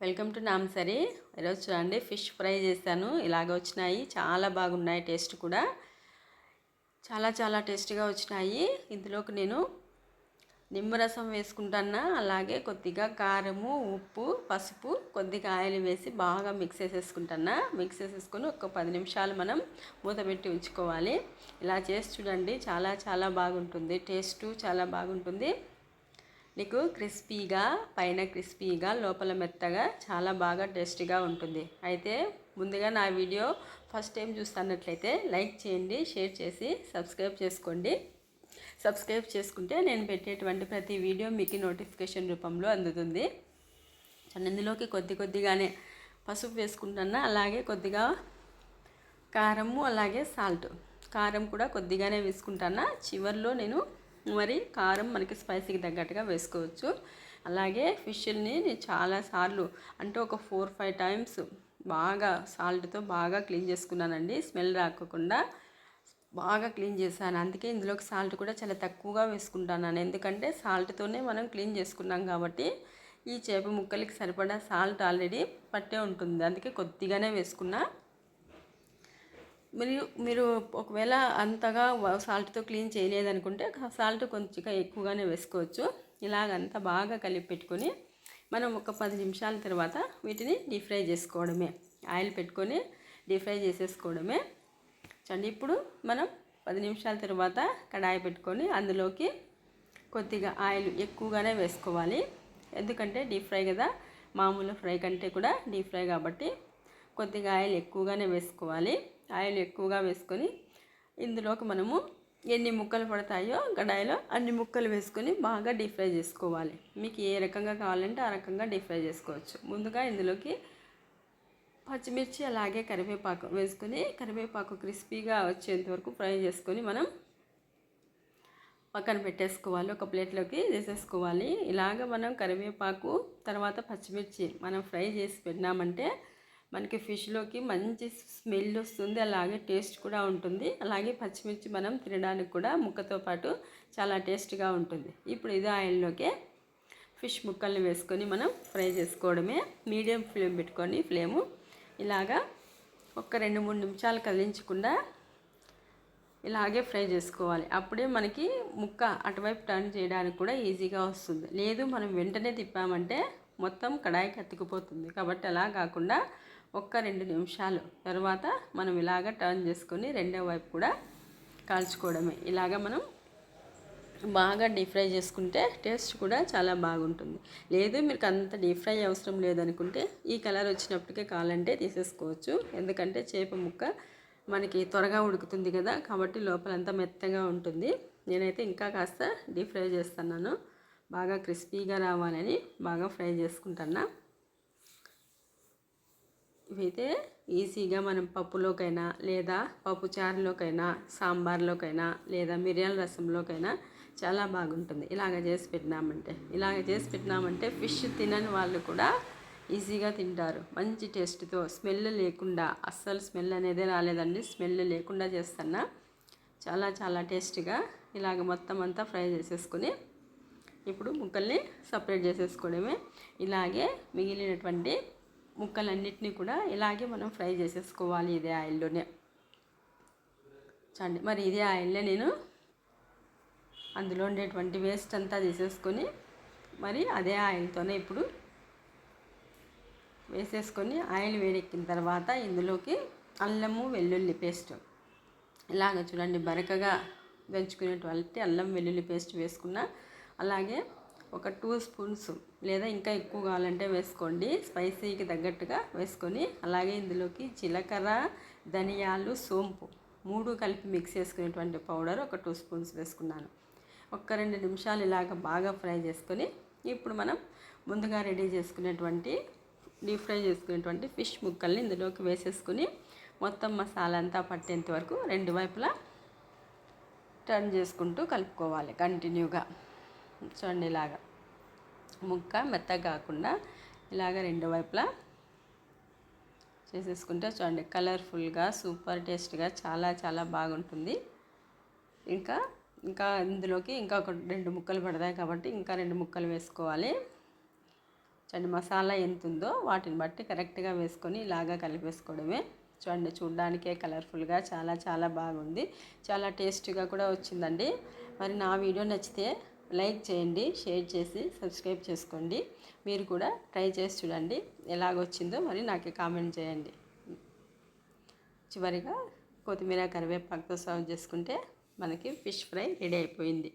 Welcome to నామ్సరీ ఈరోజు చూడండి fish fry చేశాను. ఇలాగ వచ్చినాయి. చాలా బాగున్నాయి టేస్ట్ కూడా. చాలా చాలా టేస్ట్గా వచ్చినాయి. ఇందులోకి నేను నిమ్మరసం వేసుకుంటాను అలాగే కొద్దిగా కారము ఉప్పు పసుపు కొద్దిగా ఆయిల్ వేసి బాగా మిక్స్ చేసేసుకుంటాను మిక్స్ చేసేసుకొని ఒక పది నిమిషాలు మనం మూత పెట్టి ఉంచుకోవాలి. ఇలా చేసి చూడండి చాలా చాలా బాగుంటుంది. టేస్ట్ చాలా బాగుంటుంది. నీకు క్రిస్పీగా పైన క్రిస్పీగా లోపల మెత్తగా చాలా బాగా టేస్టీగా ఉంటుంది. అయితే ముందుగా నా వీడియో ఫస్ట్ టైం చూస్తున్నట్లయితే లైక్ చేయండి షేర్ చేసి సబ్స్క్రైబ్ చేసుకోండి. సబ్స్క్రైబ్ చేసుకుంటే నేను పెట్టేటువంటి ప్రతి వీడియో మీకు నోటిఫికేషన్ రూపంలో అందుతుంది. ఇందులోకి కొద్ది కొద్దిగానే పసుపు వేసుకుంటున్నా అలాగే కొద్దిగా కారము అలాగే సాల్ట్. కారం కూడా కొద్దిగానే వేసుకుంటాను చివరిలో నేను మరి కారం మనకి స్పైసీకి తగ్గట్టుగా వేసుకోవచ్చు. అలాగే ఫిష్ని నేను చాలాసార్లు అంటే ఒక ఫోర్ ఫైవ్ టైమ్స్ బాగా సాల్ట్తో బాగా క్లీన్ చేసుకున్నానండి. స్మెల్ రాకుండా బాగా క్లీన్ చేశాను. అందుకే ఇందులోకి సాల్ట్ కూడా చాలా తక్కువగా వేసుకుంటాను. ఎందుకంటే సాల్ట్తోనే మనం క్లీన్ చేసుకున్నాం కాబట్టి ఈ చేప ముక్కలకి సరిపడా సాల్ట్ ఆల్రెడీ పట్టే ఉంటుంది. అందుకే కొద్దిగానే వేసుకున్నా మీరు మీరు ఒకవేళ అంతగా సాల్ట్తో క్లీన్ చేయలేదనుకుంటే సాల్ట్ కొంచెం ఎక్కువగానే వేసుకోవచ్చు. ఇలాగంతా బాగా కలిపి పెట్టుకొని మనం ఒక పది నిమిషాల తర్వాత వీటిని డీప్ ఫ్రై చేసుకోవడమే. ఆయిల్ పెట్టుకొని డీప్ ఫ్రై చేసేసుకోవడమే. చూడండి ఇప్పుడు మనం పది నిమిషాల తర్వాత కడాయి పెట్టుకొని అందులోకి కొద్దిగా ఆయిల్ ఎక్కువగానే వేసుకోవాలి. ఎందుకంటే డీప్ ఫ్రై కదా మామూలు ఫ్రై కంటే కూడా డీప్ ఫ్రై కాబట్టి కొద్దిగా ఆయిల్ ఎక్కువగానే వేసుకోవాలి. ఆయిల్ ఎక్కువగా వేసుకొని ఇందులోకి మనము ఎన్ని ముక్కలు పడతాయో కడాయిలో అన్ని ముక్కలు వేసుకొని బాగా డీప్ ఫ్రై చేసుకోవాలి. మీకు ఏ రకంగా కావాలంటే ఆ రకంగా డీప్ ఫ్రై చేసుకోవచ్చు. ముందుగా ఇందులోకి పచ్చిమిర్చి అలాగే కరివేపాకు వేసుకొని కరివేపాకు క్రిస్పీగా వచ్చేంత వరకు ఫ్రై చేసుకొని మనం పక్కన పెట్టేసుకోవాలి. ఒక ప్లేట్లోకి తీసేసుకోవాలి. ఇలాగ మనం కరివేపాకు తర్వాత పచ్చిమిర్చి మనం ఫ్రై చేసి పెట్టినామంటే మనకి ఫిష్లోకి మంచి స్మెల్ వస్తుంది అలాగే టేస్ట్ కూడా ఉంటుంది. అలాగే పచ్చిమిర్చి మనం తినడానికి కూడా ముక్కతో పాటు చాలా టేస్ట్గా ఉంటుంది. ఇప్పుడు ఇది ఆయిల్లోకే ఫిష్ ముక్కల్ని వేసుకొని మనం ఫ్రై చేసుకోవడమే. మీడియం ఫ్లేమ్ పెట్టుకొని ఫ్లేము ఇలాగా ఒక రెండు మూడు నిమిషాలు కదిలించకుండా ఇలాగే ఫ్రై చేసుకోవాలి. అప్పుడే మనకి ముక్క అటువైపు టర్న్ చేయడానికి కూడా ఈజీగా వస్తుంది. లేదు మనం వెంటనే తిప్పామంటే మొత్తం కడాయికి అతుకుపోతుంది. కాబట్టి అలా కాకుండా ఒక్క రెండు నిమిషాలు. తర్వాత మనం ఇలాగ టర్న్ చేసుకొని రెండో వైపు కూడా కాల్చుకోవడమే. ఇలాగ మనం బాగా డీప్ ఫ్రై చేసుకుంటే టేస్ట్ కూడా చాలా బాగుంటుంది. లేదు మీకు అంత డీప్ ఫ్రై అవసరం లేదనుకుంటే ఈ కలర్ వచ్చినప్పటికే కావాలంటే తీసేసుకోవచ్చు. ఎందుకంటే చేప ముక్క మనకి త్వరగా ఉడుకుతుంది కదా కాబట్టి లోపలంతా మెత్తగా ఉంటుంది. నేనైతే ఇంకా కాస్త డీప్ ఫ్రై చేస్తున్నాను. బాగా క్రిస్పీగా రావాలని బాగా ఫ్రై చేసుకుంటున్నా. ఇవైతే ఈజీగా మనం పప్పులోకైనా లేదా పప్పు చారులోకైనా సాంబార్లోకైనా లేదా మిరియాల రసంలోకైనా చాలా బాగుంటుంది. ఇలాగ చేసి పెట్టినామంటే ఇలాగ చేసి పెట్టినామంటే ఫిష్ తినని వాళ్ళు కూడా ఈజీగా తింటారు. మంచి టేస్ట్తో స్మెల్ లేకుండా అస్సలు స్మెల్ అనేది రాలేదండి. స్మెల్ లేకుండా చేస్తున్నా చాలా చాలా టేస్ట్గా ఇలాగ మొత్తం అంతా ఫ్రై చేసేసుకొని ఇప్పుడు ముక్కల్ని సపరేట్ చేసేసుకోవడమే. ఇలాగే మిగిలినటువంటి ముక్కలన్నిటినీ కూడా ఇలాగే మనం ఫ్రై చేసేసుకోవాలి ఇదే ఆయిల్లోనే. చండి మరి ఇదే ఆయిల్లో నేను అందులో ఉండేటువంటి వేస్ట్ అంతా తీసేసుకొని మరి అదే ఆయిల్తోనే ఇప్పుడు వేసేసుకొని ఆయిల్ వేడెక్కిన తర్వాత ఇందులోకి అల్లము వెల్లుల్లి పేస్ట్. ఇలాగ చూడండి బరకగా దంచుకునేటువంటి అల్లం వెల్లుల్లి పేస్ట్ వేసుకున్న అలాగే ఒక టూ స్పూన్స్ లేదా ఇంకా ఎక్కువ కావాలంటే వేసుకోండి. స్పైసీకి తగ్గట్టుగా వేసుకొని అలాగే ఇందులోకి జీలకర్ర ధనియాలు సోంపు మూడు కలిపి మిక్స్ చేసుకునేటువంటి పౌడర్ ఒక టూ స్పూన్స్ వేసుకున్నాను. ఒక్క రెండు నిమిషాలు ఇలాగ బాగా ఫ్రై చేసుకొని ఇప్పుడు మనం ముందుగా రెడీ చేసుకునేటువంటి డీప్ ఫ్రై చేసుకునేటువంటి ఫిష్ ముక్కల్ని ఇందులోకి వేసేసుకుని మొత్తం మసాలా అంతా పట్టేంత వరకు రెండు వైపులా టర్న్ చేసుకుంటూ కలుపుకోవాలి కంటిన్యూగా. చూడండి ఇలాగా. ముక్క మెత్తగా కాకుండా ఇలాగ రెండు వైపులా చేసేసుకుంటే చూడండి కలర్ఫుల్గా సూపర్ టేస్ట్గా చాలా చాలా బాగుంటుంది. ఇంకా ఇంకా ఇందులోకి ఇంకా ఒక రెండు ముక్కలు పడతాయి కాబట్టి ఇంకా రెండు ముక్కలు వేసుకోవాలి. చూడండి మసాలా ఎంత ఉందో వాటిని బట్టి కరెక్ట్గా వేసుకొని ఇలాగా కలిపేసుకోవడమే. చూడండి చూడడానికే కలర్ఫుల్గా చాలా చాలా బాగుంది. చాలా టేస్టీగా కూడా వచ్చిందండి. మరి నా వీడియో నచ్చితే లైక్ చేయండి షేర్ చేసి సబ్స్క్రైబ్ చేసుకోండి. మీరు కూడా ట్రై చేసి చూడండి ఎలాగొచ్చిందో మరి నాకు కామెంట్ చేయండి. చివరిగా కొత్తిమీర కరివేపాకుతో సర్వ్ చేసుకుంటే మనకి ఫిష్ ఫ్రై రెడీ అయిపోయింది.